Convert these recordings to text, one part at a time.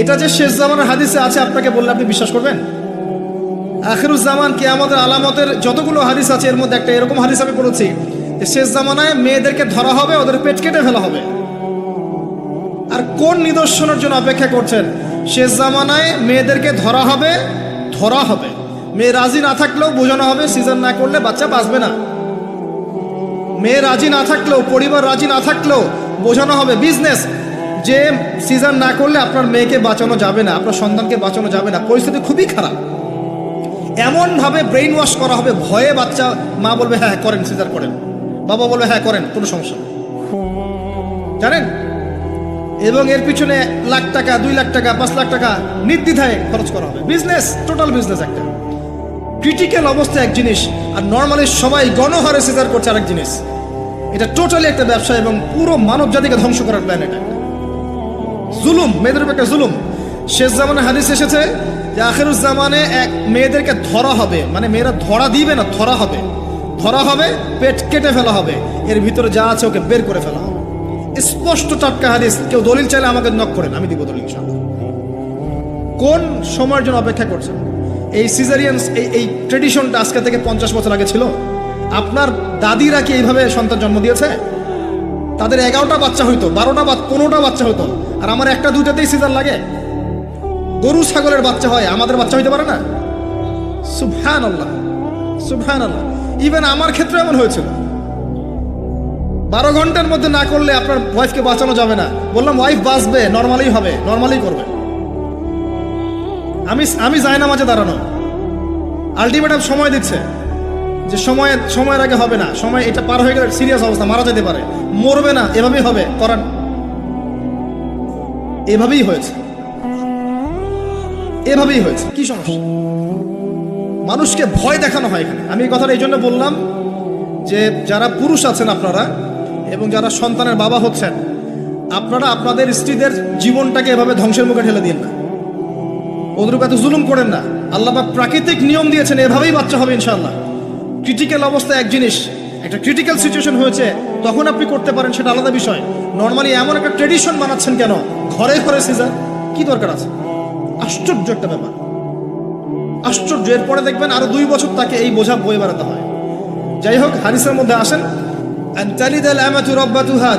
এটা যে শেষ জামানের হাদিসে আছে, আপনাকে বললে আপনি বিশ্বাস করবেন? আখিরুজ্জামান কে আমাদের আলামতের যতগুলো হাদিস আছে, এর মধ্যে একটা এরকম হাদিস আমি পড়েছি শেষ জামানায় মেয়েদেরকে ধরা হবে, ওদের পেট কেটে ফেলা হবে। আর কোন নিদর্শনের জন্য অপেক্ষা করছেন? শেষ জামানায় মেয়েদেরকে ধরা হবে ধরা হবে। মেয়ে রাজি না থাকলেও বোঝানো হবে সিজন না করলে বাচ্চা বাঁচবে না। মেয়ে রাজি না থাকলেও, পরিবার রাজি না থাকলেও বোঝানো হবে বিজনেস যে সিজার না করলে আপনার মেয়েকে বাঁচানো যাবে না আপনার সন্তানকে বাঁচানো যাবে না পরিস্থিতি খুবই খারাপ। এমনভাবে ব্রেইন ওয়াশ করা হবে ভয়ে বাচ্চা মা বলবে হ্যাঁ হ্যাঁ, করেন সিজার করেন। বাবা বলবে হ্যাঁ করেন কোনো সমস্যা জানেন? এবং এর পিছনে লাখ টাকা দুই লাখ টাকা পাঁচ লাখ টাকা নির্দ্বিধায় খরচ করা হবে। বিজনেস টোটাল বিজনেস একটা। ক্রিটিক্যাল অবস্থা এক জিনিস আর নর্মালি সবাই গণহারে সিজার করছে আরেক জিনিস। এটা টোটালি একটা ব্যবসা এবং পুরো মানব জাতিকে ধ্বংস করার প্ল্যান এটা। জুলুম, মেয়েদের উপর একটা জুলুম। শেষ জামানে হাদিস এসেছে যে আখেরুজ্জামানে এক মেয়েদেরকে ধরা হবে। মানে মেয়েরা ধরা দিবে না, ধরা হবে। ধরা হবে, পেট কেটে ফেলা হবে। এর ভিতরে যা আছে ওকে বের করে ফেলা হবে। স্পষ্ট টাটকা হাদিস, কেউ দলিল চাইলে আমাকে নক করেন, আমি দিব দলিল কোন সময়ের জন্য অপেক্ষা করছেন? এই সিজারিয়ান এই এই ট্রেডিশনটা আজকে থেকে পঞ্চাশ বছর আগে ছিল? আপনার দাদিরা কি এইভাবে সন্তান জন্ম দিয়েছে? তাদের এগারোটা বাচ্চা হইতো, বারোটা বা পনেরোটা বাচ্চা হইতো। আর আমার একটা দুইটাতেই সিজার লাগে। গরু, ছাগলের বাচ্চা হয়, আমাদের বাচ্চা হইতে পারে না। সুবহান আল্লাহ সুবহান আল্লাহ ইভেন আমার ক্ষেত্রে এমন হয়েছিল। বারো ঘণ্টার মধ্যে না করলে আপনার ওয়াইফকে বাঁচানো যাবে না। বললাম ওয়াইফ বাঁচবে নর্মালি হবে নর্মালি করবে। আমি আমি যাই না মাঝে দাঁড়ানো। আলটিমেটাম সময় দিচ্ছে। যে সময়, সময়ের আগে হবে না। সময় এটা পার হয়ে গেলে সিরিয়াস অবস্থা, মারা যেতে পারে। মরবে না, এভাবেই হবে। করান। এভাবেই হয়েছে। এভাবেই হয়েছে। কি সমস্যা? মানুষকে ভয় দেখানো হয় এখানে। আমি এই কথাটা এই জন্য বললাম যে, যারা পুরুষ আছেন আপনারা এবং যারা সন্তানের বাবা হচ্ছেন, আপনারা আপনাদের স্ত্রীদের জীবনটাকে এভাবে ধ্বংসের মুখে ঠেলে দিন না। ওদের এত জুলুম করেন না। আল্লাহ প্রাকৃতিক নিয়ম দিয়েছেন, এভাবেই বাচ্চা হবে ইনশাল্লাহ ক্রিটিক্যাল অবস্থা এক জিনিস, একটা ক্রিটিক্যাল সিচুয়েশন হয়েছে, তখন আপনি করতে পারেন, সেটা আলাদা বিষয়। নর্মালি এমন একটা ট্রেডিশন বানাচ্ছেন কেন? ঘরে ঘরে সিজার, কি দরকার আছে? আশ্চর্য একটা ব্যাপার। আশ্চর্য, এরপরে দেখবেন আরও দুই বছর তাকে এই বোঝা বয়ে বেড়াতে হয়। যাই হোক, হারিসের মধ্যে আসেন।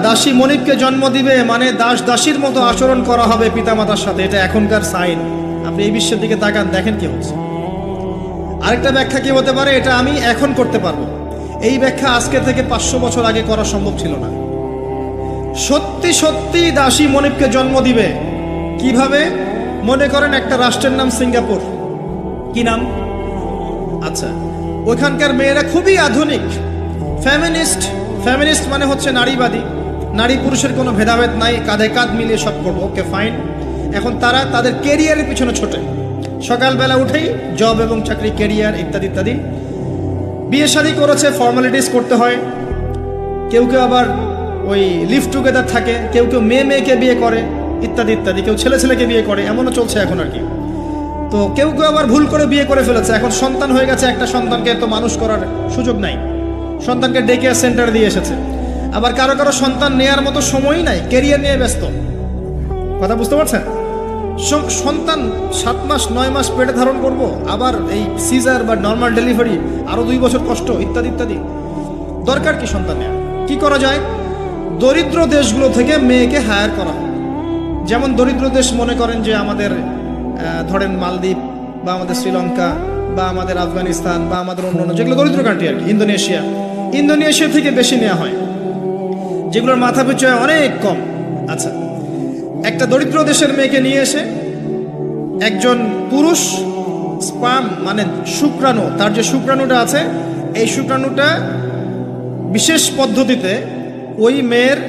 দাসী মনিককে জন্ম দিবে মানে দাস দাসীর মতো আচরণ করা হবে পিতামাতার সাথে। এটা এখনকার সাইন আপনি এই বিশ্বের দিকে তাকান, দেখেন কি হচ্ছে। আরেকটা ব্যাখ্যা কি হতে পারে? এটা আমি এখন করতে পারব। এই ব্যাখ্যা আজকে থেকে পাঁচশো বছর আগে করা সম্ভব ছিল না। সত্যি সত্যি দাসী মনিবকে জন্ম দিবে। কীভাবে? মনে করেন একটা রাষ্ট্রের নাম সিঙ্গাপুর। কি নাম? আচ্ছা ওইখানকার মেয়েরা খুবই আধুনিক। ফ্যামিনিস্ট। ফ্যামিনিস্ট মানে হচ্ছে নারীবাদী। নারী পুরুষের কোনো ভেদাভেদ নাই, কাঁধে কাঁধ মিলিয়ে সব করব, ওকে ফাইন। এখন তারা তাদের কেরিয়ারের পিছনে ছোটে। সকালবেলা উঠেই জব এবং চাকরি কেরিয়ার ইত্যাদি ইত্যাদি। বিয়ে শাদী করেছে ফর্মালিটিস করতে হয়। কেউ কেউ আবার ওই লিভ টুগেদার থাকে, কেউ কেউ মেয়ে মেয়েকে বিয়ে করে ইত্যাদি ইত্যাদি। কেউ ছেলে ছেলেকে বিয়ে করে, এমনও চলছে এখন আর কি। তো কেউ কেউ আবার ভুল করে বিয়ে করে ফেলেছে। এখন সন্তান হয়ে গেছে একটা সন্তানকে, তো মানুষ করার সুযোগ নাই। সন্তানকে ডে কেয়ার সেন্টারে দিয়ে এসেছে। আবার কারও কারও সন্তান নেয়ার মতো সময়ই নাই কেরিয়ার নিয়ে ব্যস্ত। কথা বুঝতে পারছেন? সন্তান সাত মাস, নয় মাস পেটে ধারণ করব, আবার এই সিজার বা নর্মাল ডেলিভারি আরও দুই বছর কষ্ট, ইত্যাদি ইত্যাদি। দরকার কি সন্তান নেওয়া কি করা যায়? দরিদ্র দেশগুলো থেকে মেয়েকে হায়ার করা। যেমন দরিদ্র দেশ মনে করেন যে আমাদের ধরেন মালদ্বীপ, বা আমাদের শ্রীলঙ্কা, বা আমাদের আফগানিস্তান, বা আমাদের অন্য যেগুলো দরিদ্র কান্ট্রি আর কি, ইন্দোনেশিয়া। ইন্দোনেশিয়া থেকে বেশি নেওয়া হয়। যেগুলোর মাথা পিছু অনেক কম। আচ্ছা একটা দরিদ্র দেশের মেয়েকে নিয়ে এসে একজন পুরুষ স্পাম মানে শুক্রাণু, তার যে শুক্রাণুটা আছে, এই শুক্রাণুটা বিশেষ পদ্ধতিতে ওই মেয়ের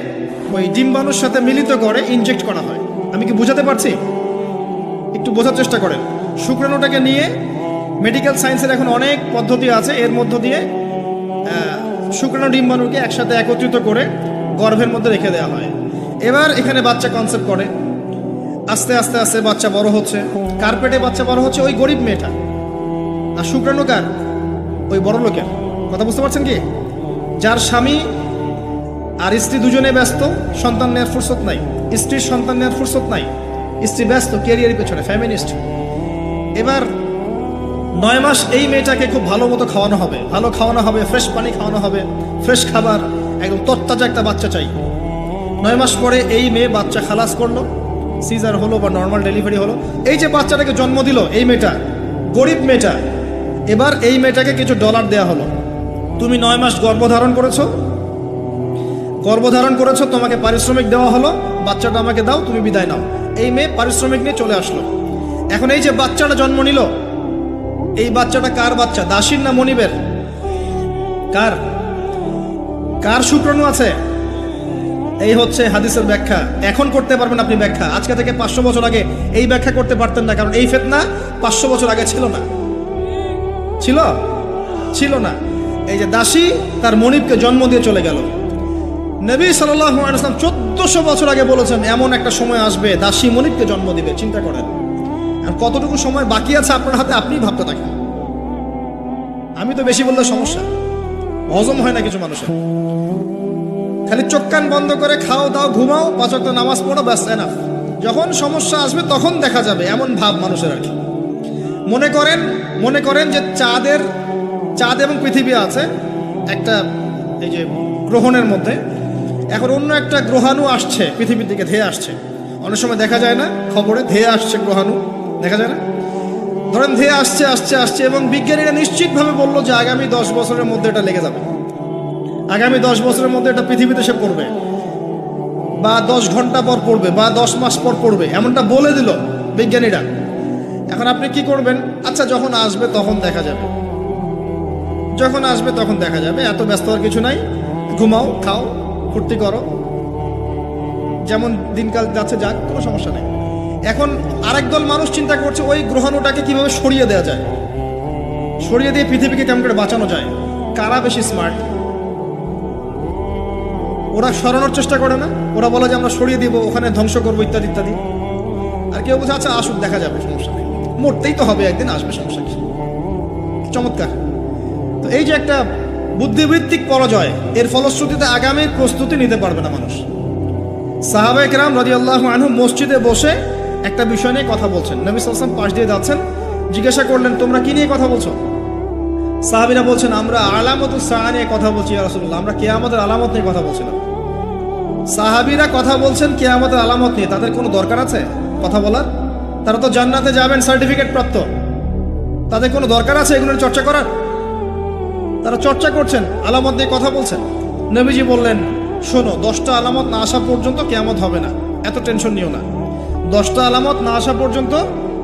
ওই ডিম্বাণুর সাথে মিলিত করে ইনজেক্ট করা হয়। আমি কি বোঝাতে পারছি? একটু বোঝার চেষ্টা করেন। শুক্রাণুটাকে নিয়ে মেডিকেল সায়েন্সের এখন অনেক পদ্ধতি আছে। এর মধ্য দিয়ে শুক্রাণু ডিম্বাণুকে একসাথে একত্রিত করে গর্ভের মধ্যে রেখে দেওয়া হয়। এবার এখানে বাচ্চা কনসেপ্ট করে। আস্তে আস্তে আস্তে বাচ্চা বড় হচ্ছে। কার্পেটে বাচ্চা বড় হচ্ছে ওই গরিব মেয়েটা। আর শুক্রাণু কার? ওই বড় লোকের। কথা বুঝতে পারছেন কি? যার স্বামী আর স্ত্রী দুজনে ব্যস্ত, সন্তান নেওয়ার ফুরসত নাই। স্ত্রীর সন্তান নেওয়ার ফুরসত নাই। স্ত্রী ব্যস্ত কেরিয়ারের পেছনে ফ্যামিনিস্ট এবার নয় মাস এই মেয়েটাকে খুব ভালো মতো খাওয়ানো হবে। ভালো খাওয়ানো হবে ফ্রেশ পানি খাওয়ানো হবে ফ্রেশ খাবার, একদম তত্তাজা একটা বাচ্চা চাই। নয় মাস পরে এই মেয়ে বাচ্চা খালাস করল। সিজার হলো বা নর্মাল ডেলিভারি হলো। এই যে বাচ্চাটাকে জন্ম দিল, এই মেয়েটা, গরিব মেয়েটা, এবার এই মেয়েটাকে কিছু ডলার দেয়া হলো। তুমি নয় মাস গর্ভধারণ করেছ। গর্ভধারণ করেছ, তোমাকে পারিশ্রমিক দেওয়া হলো। বাচ্চাটা আমাকে দাও, তুমি বিদায় নাও। এই মেয়ে পারিশ্রমিক নিয়ে চলে আসলো। এখন এই যে বাচ্চাটা জন্ম নিল, এই বাচ্চাটা কার বাচ্চা? দাসীর না মনিবের? কার? কার শুক্রাণু আছে? এই হচ্ছে হাদিসের ব্যাখ্যা। এখন করতে পারবেন আপনি ব্যাখ্যা। আজকে থেকে পাঁচশো বছর আগে এই ব্যাখ্যা করতে পারতেন না, কারণ এই ফেতনা পাঁচশো বছর আগে ছিল না। ছিল? ছিল না। এই যে দাসী তার মনিবকে জন্ম দিয়ে চলে গেল। নবী সাল্লাম চোদ্দশো বছর আগে বলেছেন, এমন একটা সময় আসবে, দাসী মনিবকে জন্ম দিবে। চিন্তা করেন। আর কতটুকু সময় বাকি আছে আপনার হাতে, আপনিই ভাবতে থাকেন। আমি তো বেশি বললে সমস্যা। হজম হয় না কিছু মানুষের। খালি চোখ কান বন্ধ করে খাও, দাও, ঘুমাও পাঁচ ওয়াক্ত নামাজ পড়ো, ব্যাস এনাফ যখন সমস্যা আসবে, তখন দেখা যাবে, এমন ভাব মানুষের আর কি। মনে করেন মনে করেন যে চাঁদের, চাঁদ এবং পৃথিবী আছে, একটা এই যে গ্রহণের মধ্যে, এখন অন্য একটা গ্রহাণু আসছে, পৃথিবীর দিকে ধেয়ে আসছে। অনেক সময় দেখা যায় না, খবরে ধেয়ে আসছে গ্রহাণু, দেখা যায় না? ধরেন ধেয়ে আসছে আসছে আসছে, এবং বিজ্ঞানীরা নিশ্চিতভাবে বলল যে আগামী দশ বছরের মধ্যে এটা লেগে যাবে। আগামী দশ বছরের মধ্যে এটা পৃথিবীতে সে পড়বে। বা দশ ঘণ্টা পর পড়বে, বা দশ মাস পর পড়বে, এমনটা বলে দিল বিজ্ঞানীরা। এখন আপনি কি করবেন? আচ্ছা যখন আসবে তখন দেখা যাবে। যখন আসবে তখন দেখা যাবে, এত ব্যস্ত হওয়ার কিছু নাই। ঘুমাও, খাও, ফুর্তি করো। যেমন দিনকাল যাচ্ছে যাক, কোনো সমস্যা নেই। এখন আরেক দল মানুষ চিন্তা করছে, ওই গ্রহাণুটাকে কীভাবে সরিয়ে দেওয়া যায়? সরিয়ে দিয়ে পৃথিবীকে কেমন করে বাঁচানো যায়? কারা বেশি স্মার্ট ওরা সরানোর চেষ্টা করে না। ওরা বলে যে আমরা সরিয়ে দিব, ওখানে ধ্বংস করব ইত্যাদি ইত্যাদি। আর কেউ বলছে আচ্ছা আসুক, দেখা যাবে, সমস্যা নেই। মরতেই তো হবে, একদিন আসবে, সমস্যা কি? চমৎকার। তো এই যে একটা বুদ্ধিবৃত্তিক পরাজয়, এর ফলশ্রুতিতে আগামী প্রস্তুতি নিতে পারবে না মানুষ। সাহাবাহিক রাম রাজি আল্লাহ আনহু মসজিদে বসে একটা বিষয় নিয়ে কথা বলছেন। নবী সালাম পাশ দিয়ে যাচ্ছেন, জিজ্ঞাসা করলেন, তোমরা কি নিয়ে কথা বলছো? সাহাবিরা বলছেন, আমরা আলামত সাহা নিয়ে কথা বলছি রাসুল্লাহ আমরা কেয়ামতের আলামত নিয়ে কথা বলছিলাম। সাহাবিরা কথা বলছেন কেয়ামতের আলামত নিয়ে, তাদের কোনো দরকার আছে কথা বলার? তারা তো জান্নাতে যাবেন, সার্টিফিকেট প্রাপ্ত। তাদের কোনো দরকার আছে এগুলোর চর্চা করার? তারা চর্চা করছেন, আলামত নিয়ে কথা বলছেন। নবীজি বললেন, শোনো, দশটা আলামত না আসা পর্যন্ত কেয়ামত হবে না, এত টেনশন নিও না। দশটা আলামত না আসা পর্যন্ত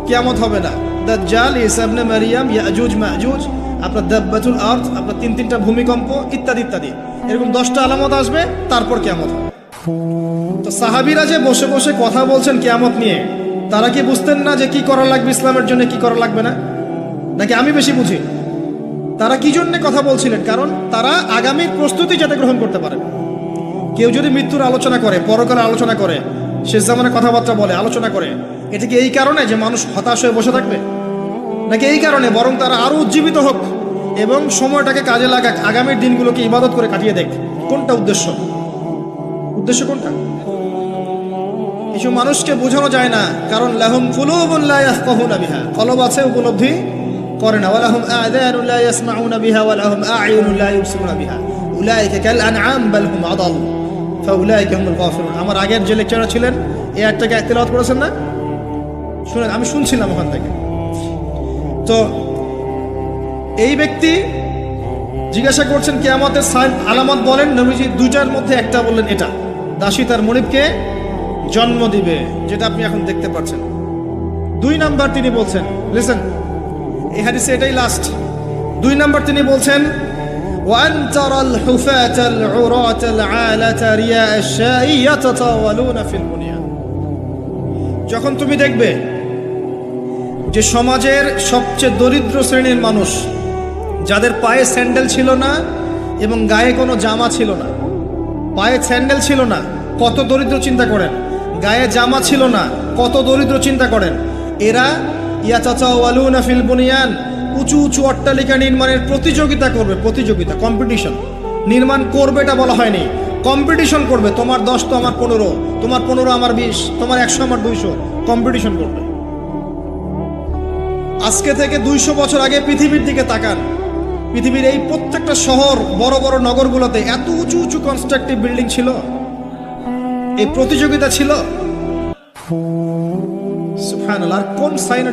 কেয়ামত হবে না। দাজ্জাল ইসাবনে মারিয়াম, ইয়াজুজ, মাজুজ, আপনার দাব্বাতুল আর্থ আপনার তিন তিনটা ভূমিকম্প ইত্যাদি ইত্যাদি। এরকম দশটা আলামত আসবে, তারপর কেয়ামত তো সাহাবিরা যে বসে বসে কথা বলছেন কেয়ামত নিয়ে, তারা কি বুঝতেন না যে কি করা লাগবে ইসলামের জন্য, কি করা লাগবে না? নাকি আমি বেশি বুঝি? তারা কি জন্য কথা বলছিলেন? কারণ তারা আগামীর প্রস্তুতি যাতে গ্রহণ করতে পারে। কেউ যদি মৃত্যুর আলোচনা করে পরকালের আলোচনা করে, শেষ জামানের কথাবার্তা বলে, আলোচনা করে, এটা কি এই কারণে যে মানুষ হতাশ হয়ে বসে থাকবে? নাকি এই কারণে বরং তারা আরও উজ্জীবিত হোক এবং সময়টাকে কাজে লাগাক, আগামীর দিনগুলোকে ইবাদত করে কাটিয়ে দেখ কোনটা উদ্দেশ্য? উদ্দেশ্য কোনটা? কিছু মানুষকে বোঝানো যায় না, কারণ লাহুম ইয়াফকাহুনা বিহা। কলব আছে, উপলব্ধি করে না। আমার আগের যে লেকচারার ছিলেন এই আয়াতটাকে তেলাওয়াত করেছেন না? শুনেন, আমি শুনছিলাম ওখান থেকে। তো এই ব্যক্তি জিজ্ঞাসা করছেন কে আমাদের সাইন আলামত বলেন নবীজি দুইটার মধ্যে একটা বললেন এটা দাসী তার মনিবকে জন্ম দিবে যেটা আপনি এখন দেখতে পাচ্ছেন দুই নাম্বার তিনি বলছেন লিসেন এই হাদিসে এটাই লাস্ট দুই নাম্বার তিনি বলছেন وأن ترى الحفاة العراة العالة رياء الشاء يتطاولون في البنيان যখন তুমি দেখবে যে সমাজের সবচেয়ে দরিদ্র শ্রেণির মানুষ, যাদের পায়ে স্যান্ডেল ছিল না এবং গায়ে কোনো জামা ছিল না। পায়ে স্যান্ডেল ছিল না, কত দরিদ্র চিন্তা করেন। গায়ে জামা ছিল না, কত দরিদ্র চিন্তা করেন। এরা, ইয়া চাচা ওয়ালুনা ফিল বুনিয়ান, উঁচু উঁচু অট্টালিকা নির্মাণের প্রতিযোগিতা করবে, প্রতিযোগিতা কম্পিটিশন নির্মাণ করবে এটা বলা হয়নি কম্পিটিশন করবে, তোমার দশ তো আমার পনেরো, তোমার পনেরো আমার বিশ, তোমার একশো আমার দুইশো কম্পিটিশন করবে। আজকে থেকে দুইশো বছর আগে পৃথিবীর দিকে তাকান। পৃথিবীর এই প্রত্যেকটা শহর, বড় বড় নগরগুলোতে এত উঁচু উঁচু কনস্ট্রাকটিভ বিল্ডিং ছিল। এই প্রতিযোগিতা ছিল। আর কোন সাইন